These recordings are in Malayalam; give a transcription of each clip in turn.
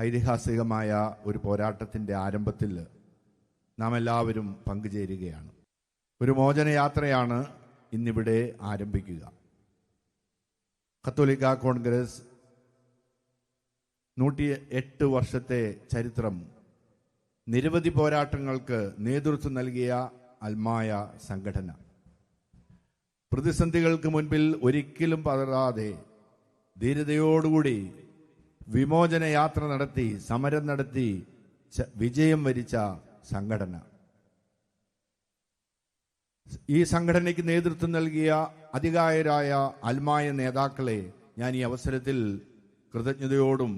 ഐതിഹാസികമായ ഒരു പോരാട്ടത്തിന്റെ ആരംഭത്തിൽ നാം എല്ലാവരും പങ്കുചേരുകയാണ്. ഒരു മോചനയാത്രയാണ് ഇന്നിവിടെ ആരംഭിക്കുക. കത്തോലിക്ക കോൺഗ്രസ് നൂറ്റി എട്ട് വർഷത്തെ ചരിത്രം നിരവധി പോരാട്ടങ്ങൾക്ക് നേതൃത്വം നൽകിയ അൽമായ സംഘടന. പ്രതിസന്ധികൾക്ക് മുൻപിൽ ഒരിക്കലും പതറാതെ ധീരതയോടുകൂടി വിമോചന യാത്ര നടത്തി സമരം നടത്തി വിജയം വരിച്ച സംഘടന. ഈ സംഘടനയ്ക്ക് നേതൃത്വം നൽകിയ അധികായരായ അൽമായ നേതാക്കളെ ഞാൻ ഈ അവസരത്തിൽ കൃതജ്ഞതയോടും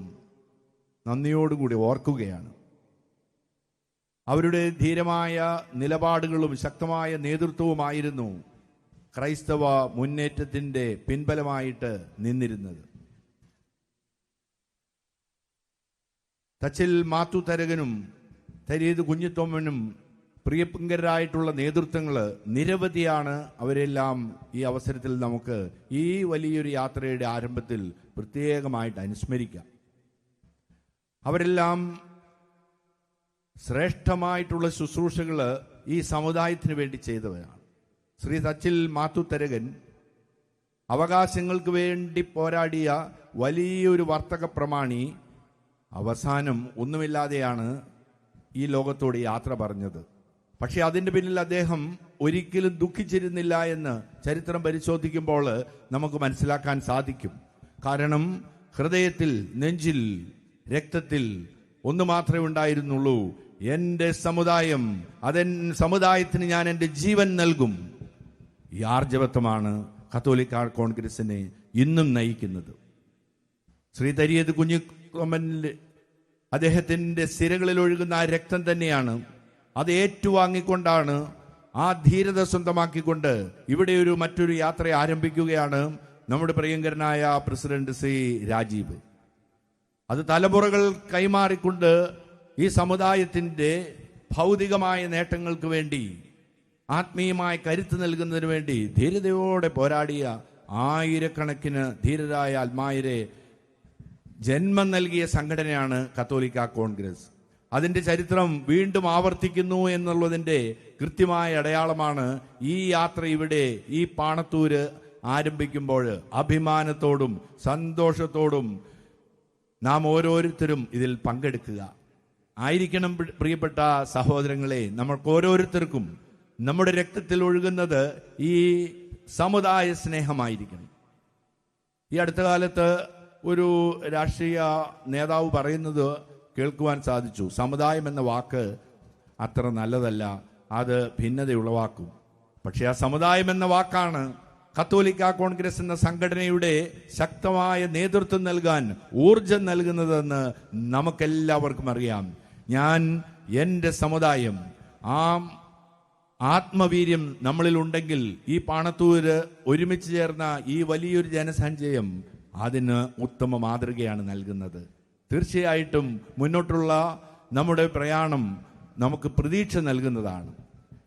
നന്ദിയോടുകൂടി ഓർക്കുകയാണ്. അവരുടെ ധീരമായ നിലപാടുകളും ശക്തമായ നേതൃത്വവുമായിരുന്നു ക്രൈസ്തവ മുന്നേറ്റത്തിന്റെ പിൻബലമായിട്ട് നിന്നിരുന്നത്. തച്ചിൽ മാത്തു തരകനും തരീത് കുഞ്ഞിത്തോമനും പ്രിയങ്കരായിട്ടുള്ള നേതൃത്വങ്ങൾ നിരവധിയാണ് അവരെല്ലാം ഈ അവസരത്തിൽ നമുക്ക് ഈ വലിയൊരു യാത്രയുടെ ആരംഭത്തിൽ പ്രത്യേകമായിട്ട് അനുസ്മരിക്കാം. അവരെല്ലാം ശ്രേഷ്ഠമായിട്ടുള്ള ശുശ്രൂഷകൾ ഈ സമുദായത്തിന് വേണ്ടി ചെയ്തവരാണ്. ശ്രീ സച്ചിൽ മാത്തു തരകൻ അവകാശങ്ങൾക്ക് വേണ്ടി പോരാടിയ വലിയൊരു വർത്തക പ്രമാണി അവസാനം ഒന്നുമില്ലാതെയാണ് ഈ ലോകത്തോട് യാത്ര പറഞ്ഞത്. പക്ഷെ അതിന്റെ പിന്നിൽ അദ്ദേഹം ഒരിക്കലും ദുഃഖിച്ചിരുന്നില്ല എന്ന് ചരിത്രം പരിശോധിക്കുമ്പോൾ നമുക്ക് മനസ്സിലാക്കാൻ സാധിക്കും. കാരണം ഹൃദയത്തിൽ നെഞ്ചിൽ രക്തത്തിൽ ഒന്ന് മാത്രമേ ഉണ്ടായിരുന്നുള്ളൂ. എന്റെ സമുദായം അതെ സമുദായത്തിന് ഞാൻ എന്റെ ജീവൻ നൽകും. ഈ ആർജവത്വമാണ് കത്തോലിക്ക കോൺഗ്രസിനെ ഇന്നും നയിക്കുന്നത്. ശ്രീ തരിയത് കുഞ്ഞിക്കൊമ്മനിൽ അദ്ദേഹത്തിന്റെ സിരകളിൽ ഒഴുകുന്ന ആ രക്തം തന്നെയാണ്. അത് ഏറ്റുവാങ്ങിക്കൊണ്ടാണ് ആ ധീരത സ്വന്തമാക്കിക്കൊണ്ട് ഇവിടെ ഒരു മറ്റൊരു യാത്ര ആരംഭിക്കുകയാണ് നമ്മുടെ പ്രിയങ്കരനായ പ്രസിഡന്റ് ശ്രീ രാജീവ്. അത് തലമുറകൾ കൈമാറിക്കൊണ്ട് ഈ സമുദായത്തിന്റെ ഭൗതികമായ നേട്ടങ്ങൾക്ക് വേണ്ടി ആത്മീയമായ കരുത്ത് നൽകുന്നതിന് വേണ്ടി ധീരതയോടെ പോരാടിയ ആയിരക്കണക്കിന് ധീരരായ ആത്മായരെ ജന്മം നൽകിയ സംഘടനയാണ് കത്തോലിക്ക കോൺഗ്രസ്. അതിന്റെ ചരിത്രം വീണ്ടും ആവർത്തിക്കുന്നു എന്നുള്ളതിന്റെ കൃത്യമായ അടയാളമാണ് ഈ യാത്ര ഇവിടെ ഈ പാണത്തൂര് ആരംഭിക്കുമ്പോൾ അഭിമാനത്തോടും സന്തോഷത്തോടും നാം ഓരോരുത്തരും ഇതിൽ പങ്കെടുക്കുക. ആയിരിക്കണം പ്രിയപ്പെട്ട സഹോദരങ്ങളെ നമ്മൾക്ക് ഓരോരുത്തർക്കും നമ്മുടെ രക്തത്തിൽ ഒഴുകുന്നത് ഈ സമുദായ സ്നേഹമായിരിക്കണം. ഈ അടുത്ത കാലത്ത് ഒരു രാഷ്ട്രീയ നേതാവ് പറയുന്നത് കേൾക്കുവാൻ സാധിച്ചു. സമുദായം എന്ന വാക്ക് അത്ര നല്ലതല്ല. അത് ഭിന്നതയുള്ള വാക്കും പക്ഷെ ആ സമുദായം എന്ന വാക്കാണ് കത്തോലിക്ക കോൺഗ്രസ് എന്ന സംഘടനയുടെ ശക്തമായ നേതൃത്വം നൽകാൻ ഊർജം നൽകുന്നതെന്ന് നമുക്കെല്ലാവർക്കും അറിയാം. ഞാൻ എന്റെ സമുദായം ആ ആത്മവീര്യം നമ്മളിൽ ഉണ്ടെങ്കിൽ ഈ പാണത്തൂര് ഒരുമിച്ച് ചേർന്ന ഈ വലിയൊരു ജനസഞ്ചയം അതിന് ഉത്തമ മാതൃകയാണ് നൽകുന്നത്. തീർച്ചയായിട്ടും മുന്നോട്ടുള്ള നമ്മുടെ പ്രയാണം നമുക്ക് പ്രതീക്ഷ നൽകുന്നതാണ്.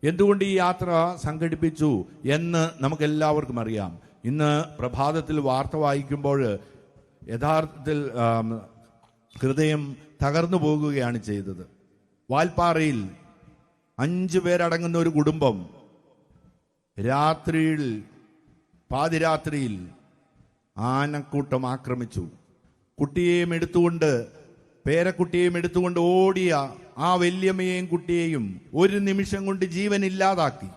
എന്തുകൊണ്ട് ഈ യാത്ര സംഘടിപ്പിച്ചു എന്ന് നമുക്കെല്ലാവർക്കും അറിയാം. ഇന്ന് പ്രഭാതത്തിൽ വാർത്ത വായിക്കുമ്പോൾ യഥാർത്ഥത്തിൽ ഹൃദയം തകർന്നു പോകുകയാണ് ചെയ്തത്. വാൽപ്പാറയിൽ അഞ്ചു പേരടങ്ങുന്ന ഒരു കുടുംബം രാത്രിയിൽ പാതിരാത്രിയിൽ ആനക്കൂട്ടം ആക്രമിച്ചു. കുട്ടിയെയും എടുത്തുകൊണ്ട് പേരക്കുട്ടിയെയും എടുത്തുകൊണ്ട് ഓടിയ ആ വല്യമ്മയെയും കുട്ടിയെയും ഒരു നിമിഷം കൊണ്ട് ജീവൻ ഇല്ലാതാക്കി.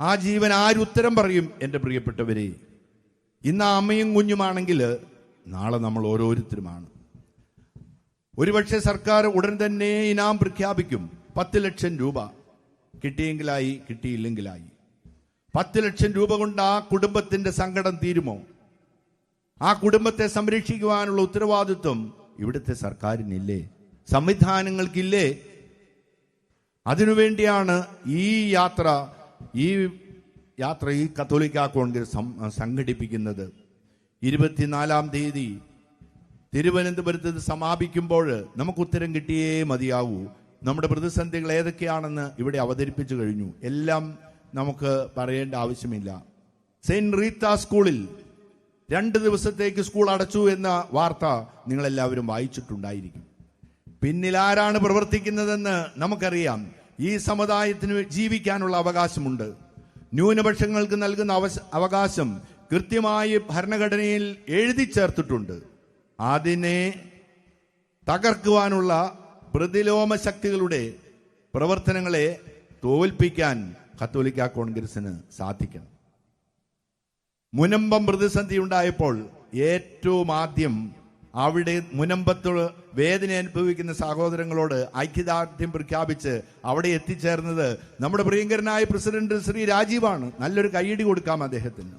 ആ ജീവൻ ആരുത്തരം പറയും എന്റെ പ്രിയപ്പെട്ടവരെ? ഇന്ന് അമ്മയും കുഞ്ഞുമാണെങ്കിൽ നാളെ നമ്മൾ ഓരോരുത്തരുമാണ്. ഒരുപക്ഷെ സർക്കാർ ഉടൻ തന്നെ ഇനാം പ്രഖ്യാപിക്കും പത്ത് ലക്ഷം രൂപ. കിട്ടിയെങ്കിലായി കിട്ടിയില്ലെങ്കിലായി. പത്ത് ലക്ഷം രൂപ കൊണ്ട് ആ കുടുംബത്തിന്റെ സങ്കടം തീരുമോ? ആ കുടുംബത്തെ സംരക്ഷിക്കുവാനുള്ള ഉത്തരവാദിത്വം ഇവിടുത്തെ സർക്കാരിനില്ലേ? സംവിധാനങ്ങൾക്കില്ലേ? അതിനുവേണ്ടിയാണ് ഈ യാത്ര ഈ യാത്ര ഈ കത്തോലിക്ക കോൺഗ്രസ് സംഘടിപ്പിക്കുന്നത്. ഇരുപത്തിനാലാം തീയതി തിരുവനന്തപുരത്ത് സമാപിക്കുമ്പോൾ നമുക്ക് ഉത്തരം കിട്ടിയേ മതിയാവൂ. നമ്മുടെ പ്രതിസന്ധികൾ ഏതൊക്കെയാണെന്ന് ഇവിടെ അവതരിപ്പിച്ചു കഴിഞ്ഞു. എല്ലാം നമുക്ക് പറയേണ്ട ആവശ്യമില്ല. സെയിന്റ് റീത്ത സ്കൂളിൽ രണ്ട് ദിവസത്തേക്ക് സ്കൂൾ അടച്ചു എന്ന വാർത്ത നിങ്ങളെല്ലാവരും വായിച്ചിട്ടുണ്ടായിരിക്കും. പിന്നിൽ ആരാണ് പ്രവർത്തിക്കുന്നതെന്ന് നമുക്കറിയാം. ഈ സമുദായത്തിന് ജീവിക്കാനുള്ള അവകാശമുണ്ട്. ന്യൂനപക്ഷങ്ങൾക്ക് നൽകുന്ന അവകാശം കൃത്യമായി ഭരണഘടനയിൽ എഴുതി ചേർത്തിട്ടുണ്ട്. അതിനെ തകർക്കുവാനുള്ള പ്രതിലോമ ശക്തികളുടെ പ്രവർത്തനങ്ങളെ തോൽപ്പിക്കാൻ കത്തോലിക്ക കോൺഗ്രസിന് സാധിക്കണം. മുനമ്പം പ്രതിസന്ധി ഉണ്ടായപ്പോൾ ഏറ്റവും ആദ്യം അവിടെ മുനമ്പത്ത് വേദന അനുഭവിക്കുന്ന സഹോദരങ്ങളോട് ഐക്യദാർഢ്യം പ്രഖ്യാപിച്ച് അവിടെ എത്തിച്ചേർന്നത് നമ്മുടെ പ്രിയങ്കരനായ പ്രസിഡന്റ് ശ്രീ രാജീവാണ്. നല്ലൊരു കൈയടി കൊടുക്കാം അദ്ദേഹത്തിന്.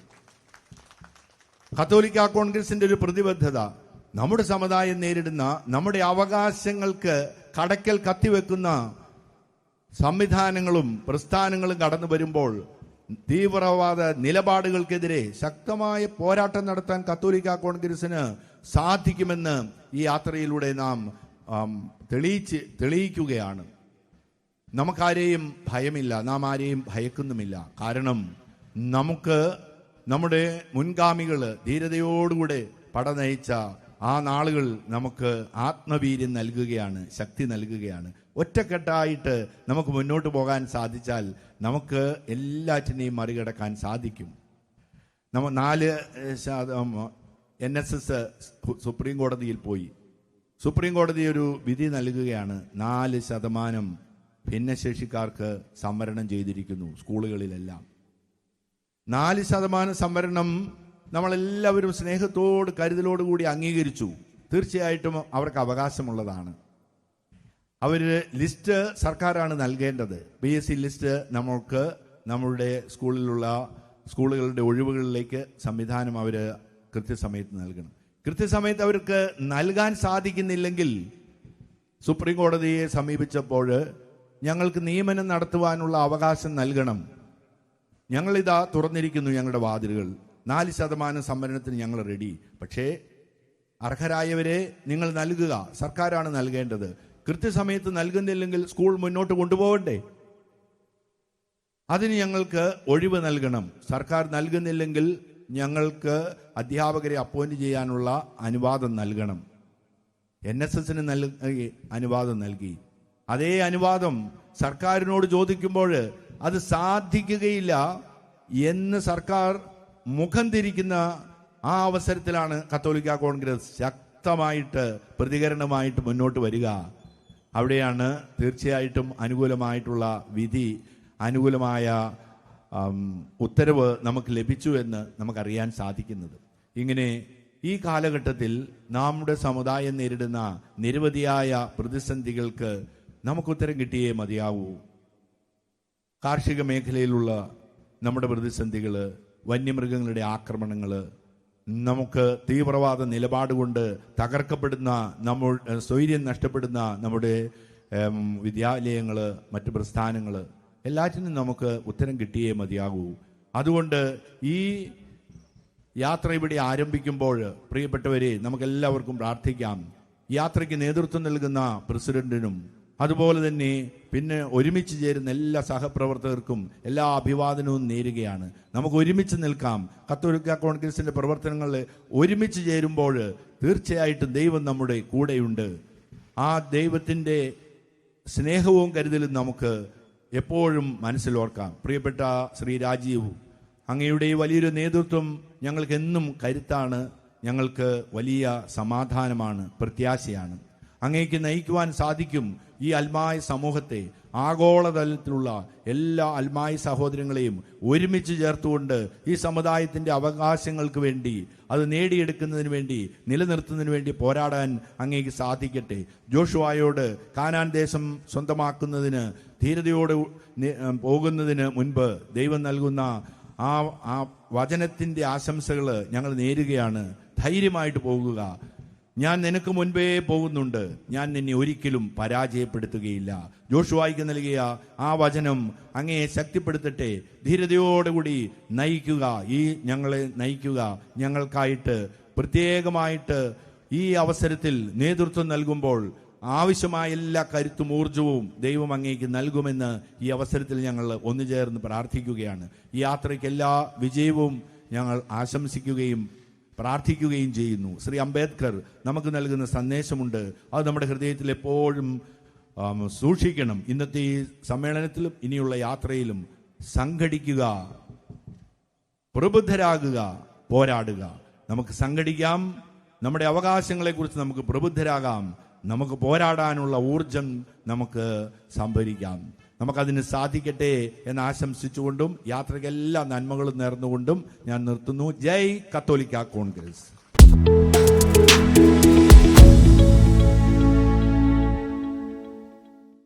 കത്തോലിക്ക കോൺഗ്രസിന്റെ ഒരു പ്രതിബദ്ധത നമ്മുടെ സമുദായം നേരിടുന്ന നമ്മുടെ അവകാശങ്ങൾക്ക് കടക്കൽ കത്തിവെക്കുന്ന സംവിധാനങ്ങളും പ്രസ്ഥാനങ്ങളും കടന്നു വരുമ്പോൾ തീവ്രവാദ നിലപാടുകൾക്കെതിരെ ശക്തമായ പോരാട്ടം നടത്താൻ കത്തോലിക്ക കോൺഗ്രസിന് സാധിക്കുമെന്ന് ഈ യാത്രയിലൂടെ നാം തെളിയിച്ച് തെളിയിക്കുകയാണ്. നമുക്കാരെയും ഭയമില്ല നാം ആരെയും ഭയക്കുന്നുമില്ല. കാരണം നമുക്ക് നമ്മുടെ മുൻഗാമികൾ ധീരതയോടുകൂടെ പടനയിച്ച ആ നാളുകൾ നമുക്ക് ആത്മവീര്യം നൽകുകയാണ് ശക്തി നൽകുകയാണ്. ഒറ്റക്കെട്ടായിട്ട് നമുക്ക് മുന്നോട്ട് പോകാൻ സാധിച്ചാൽ നമുക്ക് എല്ലാറ്റിനെയും മറികടക്കാൻ സാധിക്കും. നമ്മ നാല് എൻ എസ് എസ് സുപ്രീം കോടതിയിൽ പോയി. സുപ്രീം കോടതി ഒരു വിധി നൽകുകയാണ്. നാല് ശതമാനം ഭിന്നശേഷിക്കാർക്ക് സംവരണം ചെയ്തിരിക്കുന്നു സ്കൂളുകളിലെല്ലാം. നാല് ശതമാനം സംവരണം നമ്മളെല്ലാവരും സ്നേഹത്തോട് കരുതലോട് കൂടി അംഗീകരിച്ചു. തീർച്ചയായിട്ടും അവർക്ക് അവകാശമുള്ളതാണ്. അവർ ലിസ്റ്റ് സർക്കാരാണ് നൽകേണ്ടത്. ബി എസ് സി ലിസ്റ്റ് നമുക്ക് നമ്മളുടെ സ്കൂളിലുള്ള സ്കൂളുകളുടെ ഒഴിവുകളിലേക്ക് സംവിധാനം അവർ കൃത്യസമയത്ത് നൽകണം. കൃത്യസമയത്ത് അവർക്ക് നൽകാൻ സാധിക്കുന്നില്ലെങ്കിൽ സുപ്രീം കോടതിയെ സമീപിച്ചപ്പോൾ ഞങ്ങൾക്ക് നിയമനം നടത്തുവാനുള്ള അവകാശം നൽകണം. ഞങ്ങളിതാ തുറന്നിരിക്കുന്നു ഞങ്ങളുടെ വാതിലുകൾ. നാല് ശതമാനം സംവരണത്തിന് ഞങ്ങൾ റെഡി പക്ഷേ അർഹരായവരെ നിങ്ങൾ നൽകുക. സർക്കാരാണ് നൽകേണ്ടത്. കൃത്യസമയത്ത് നൽകുന്നില്ലെങ്കിൽ സ്കൂൾ മുന്നോട്ട് കൊണ്ടുപോകണ്ടേ? അതിന് ഞങ്ങൾക്ക് ഒഴിവ് നൽകണം. സർക്കാർ നൽകുന്നില്ലെങ്കിൽ ഞങ്ങൾക്ക് അധ്യാപകരെ അപ്പോയിന്റ് ചെയ്യാനുള്ള അനുവാദം നൽകണം. എൻ എസ് എസിന് നൽകി അനുവാദം നൽകി. അതേ അനുവാദം സർക്കാരിനോട് ചോദിക്കുമ്പോൾ അത് സാധിക്കുകയില്ല എന്ന് സർക്കാർ മുഖം തിരിക്കുന്ന ആ അവസരത്തിലാണ് കത്തോലിക്ക കോൺഗ്രസ് ശക്തമായിട്ട് പ്രതികരണമായിട്ട് മുന്നോട്ട് വരിക. അവിടെയാണ് തീർച്ചയായിട്ടും അനുകൂലമായിട്ടുള്ള വിധി അനുകൂലമായ ഉത്തരവ് നമുക്ക് ലഭിച്ചു എന്ന് നമുക്കറിയാൻ സാധിക്കുന്നത്. ഇങ്ങനെ ഈ കാലഘട്ടത്തിൽ നമ്മുടെ സമുദായം നേരിടുന്ന നിരവധിയായ പ്രതിസന്ധികൾക്ക് നമുക്ക് ഉത്തരം കിട്ടിയേ മതിയാവൂ. കാർഷിക മേഖലയിലുള്ള നമ്മുടെ പ്രതിസന്ധികൾ വന്യമൃഗങ്ങളുടെ ആക്രമണങ്ങൾ നമുക്ക് തീവ്രവാദ നിലപാട് കൊണ്ട് തകർക്കപ്പെടുന്ന നമ്മൾ സ്വൈര്യം നഷ്ടപ്പെടുന്ന നമ്മുടെ വിദ്യാലയങ്ങൾ മറ്റ് പ്രസ്ഥാനങ്ങൾ എല്ലാറ്റിനും നമുക്ക് ഉത്തരം കിട്ടിയേ മതിയാകൂ. അതുകൊണ്ട് ഈ യാത്ര ഇവിടെ ആരംഭിക്കുമ്പോൾ പ്രിയപ്പെട്ടവരെ നമുക്കെല്ലാവർക്കും പ്രാർത്ഥിക്കാം. യാത്രയ്ക്ക് നേതൃത്വം നൽകുന്ന പ്രസിഡന്റിനും അതുപോലെ തന്നെ പിന്നെ ഒരുമിച്ച് ചേരുന്ന എല്ലാ സഹപ്രവർത്തകർക്കും എല്ലാ അഭിവാദനവും നേരുകയാണ്. നമുക്ക് ഒരുമിച്ച് നിൽക്കാം. കത്തോലിക്ക കോൺഗ്രസിന്റെ പ്രവർത്തനങ്ങളിൽ ഒരുമിച്ച് ചേരുമ്പോൾ തീർച്ചയായിട്ടും ദൈവം നമ്മുടെ കൂടെയുണ്ട്. ആ ദൈവത്തിന്റെ സ്നേഹവും കരുതലും നമുക്ക് എപ്പോഴും മനസ്സിലോർക്കാം. പ്രിയപ്പെട്ട ശ്രീ രാജീവ് അങ്ങയുടെ വലിയൊരു നേതൃത്വം ഞങ്ങൾക്ക് എന്നും കരുത്താണ്. ഞങ്ങൾക്ക് വലിയ സമാധാനമാണ് പ്രത്യാശയാണ്. അങ്ങേക്ക് നയിക്കുവാൻ സാധിക്കും. ഈ അൽമായ സമൂഹത്തെ ആഗോളതലത്തിലുള്ള എല്ലാ അൽമായ സഹോദരങ്ങളെയും ഒരുമിച്ച് ചേർത്തുകൊണ്ട് ഈ സമുദായത്തിന്റെ അവകാശങ്ങൾക്ക് വേണ്ടി അത് നേടിയെടുക്കുന്നതിന് വേണ്ടി നിലനിർത്തുന്നതിന് വേണ്ടി പോരാടാൻ അങ്ങേക്ക് സാധിക്കട്ടെ. ജോഷുവായോട് കാനാൻ ദേശം സ്വന്തമാക്കുന്നതിന് ധീരതയോടെ പോകുന്നതിന് മുൻപ് ദൈവം നൽകുന്ന ആ ആ വചനത്തിന്റെ ആശംസകൾ ഞങ്ങൾ നേരുകയാണ്. ധൈര്യമായിട്ട് പോകുക. ഞാൻ നിനക്ക് മുൻപേ പോകുന്നുണ്ട്. ഞാൻ നിന്നെ ഒരിക്കലും പരാജയപ്പെടുത്തുകയില്ല. ജോഷുവായിക്ക് നൽകിയ ആ വചനം അങ്ങയെ ശക്തിപ്പെടുത്തട്ടെ. ധീരതയോടുകൂടി നയിക്കുക. ഈ ഞങ്ങളെ നയിക്കുക. ഞങ്ങൾക്കായിട്ട് പ്രത്യേകമായിട്ട് ഈ അവസരത്തിൽ നേതൃത്വം നൽകുമ്പോൾ ആവശ്യമായ എല്ലാ കരുത്തും ഊർജവും ദൈവം അങ്ങേക്ക് നൽകുമെന്ന് ഈ അവസരത്തിൽ ഞങ്ങൾ ഒന്നു ചേർന്ന് പ്രാർത്ഥിക്കുകയാണ്. ഈ യാത്രയ്ക്ക് എല്ലാ വിജയവും ഞങ്ങൾ ആശംസിക്കുകയും പ്രാർത്ഥിക്കുകയും ചെയ്യുന്നു. ശ്രീ അംബേദ്കർ നമുക്ക് നൽകുന്ന സന്ദേശമുണ്ട്. അത് നമ്മുടെ ഹൃദയത്തിൽ എപ്പോഴും സൂക്ഷിക്കണം. ഇന്നത്തെ ഈ സമ്മേളനത്തിലും ഇനിയുള്ള യാത്രയിലും സംഘടിക്കുക പ്രബുദ്ധരാകുക പോരാടുക. നമുക്ക് സംഘടിക്കാം. നമ്മുടെ അവകാശങ്ങളെക്കുറിച്ച് നമുക്ക് പ്രബുദ്ധരാകാം. നമുക്ക് പോരാടാനുള്ള ഊർജം നമുക്ക് സംഭരിക്കാം. നമുക്കതിന് സാധിക്കട്ടെ എന്ന് ആശംസിച്ചുകൊണ്ടും യാത്രയ്ക്ക് എല്ലാ നന്മകളും നേർന്നുകൊണ്ടും ഞാൻ നിർത്തുന്നു. ജയ് കത്തോലിക്ക കോൺഗ്രസ്.